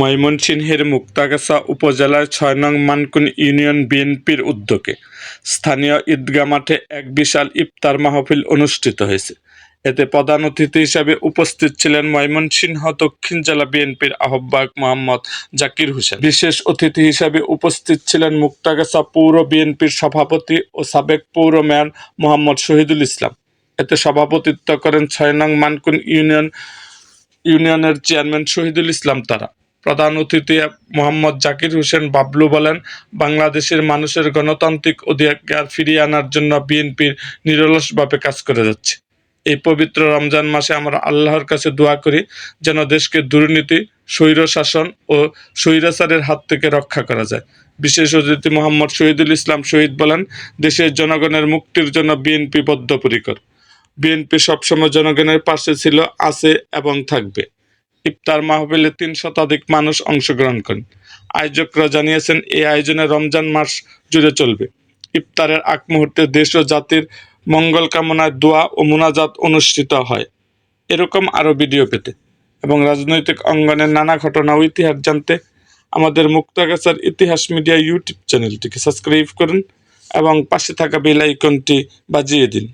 ময়মনসিংহের মুক্তাগাছা উপজেলার ছয় নং মানকুন ইউনিয়ন বিএনপির উদ্যোগে স্থানীয় ঈদগা মাঠে এক বিশাল ইফতার মাহফিল অনুষ্ঠিত হয়েছে। এতে প্রধান অতিথি হিসাবে উপস্থিত ছিলেন ময়মনসিংহ দক্ষিণ জেলা বিএনপির আহ্বায়ক মোহাম্মদ জাকির হোসেন। বিশেষ অতিথি হিসাবে উপস্থিত ছিলেন মুক্তাগাছা পৌর বিএনপির সভাপতি ও সাবেক পৌর মেয়র মোহাম্মদ শহীদুল ইসলাম। এতে সভাপতিত্ব করেন ছয় নং মানকুন ইউনিয়ন, ইউনিয়নের চেয়ারম্যান শহীদুল ইসলাম তারা। প্রধান অতিথি মোহাম্মদ জাকির হোসেন বাবলু বলেন, বাংলাদেশের মানুষের গণতান্ত্রিক অধিকার ফিরিয়ে আনার জন্য বিএনপির নিরলসভাবে কাজ করে যাচ্ছে। এই পবিত্র রমজান মাসে আমরা আল্লাহর কাছে দোয়া করি, যেন দেশকে দুর্নীতি স্বৈর শাসন ও স্বৈরাচারের হাত থেকে রক্ষা করা যায়। বিশেষ অতিথি মোহাম্মদ শহীদুল ইসলাম শহীদ বলেন, দেশের জনগণের মুক্তির জন্য বিএনপি বদ্ধপরিকর। বিএনপি সবসময় জনগণের পাশে ছিল, আছে এবং থাকবে। ইফতার মাহফিলে তিন শতাধিক মানুষ অংশগ্রহণ করেন। আয়োজকরা জানিয়েছেন, এই আয়োজনে রমজান মাস জুড়ে চলবে। ইফতারের আগ মুহূর্তে দেশ ও জাতির মঙ্গল কামনায় দোয়া ও মুনাজাত অনুষ্ঠিত হয়। এরকম আরও ভিডিও পেতে এবং রাজনৈতিক অঙ্গনের নানা ঘটনা ও ইতিহাস জানতে আমাদের মুক্তাগাছার ইতিহাস মিডিয়া ইউটিউব চ্যানেলটিকে সাবস্ক্রাইব করুন এবং পাশে থাকা বেল আইকনটি বাজিয়ে দিন।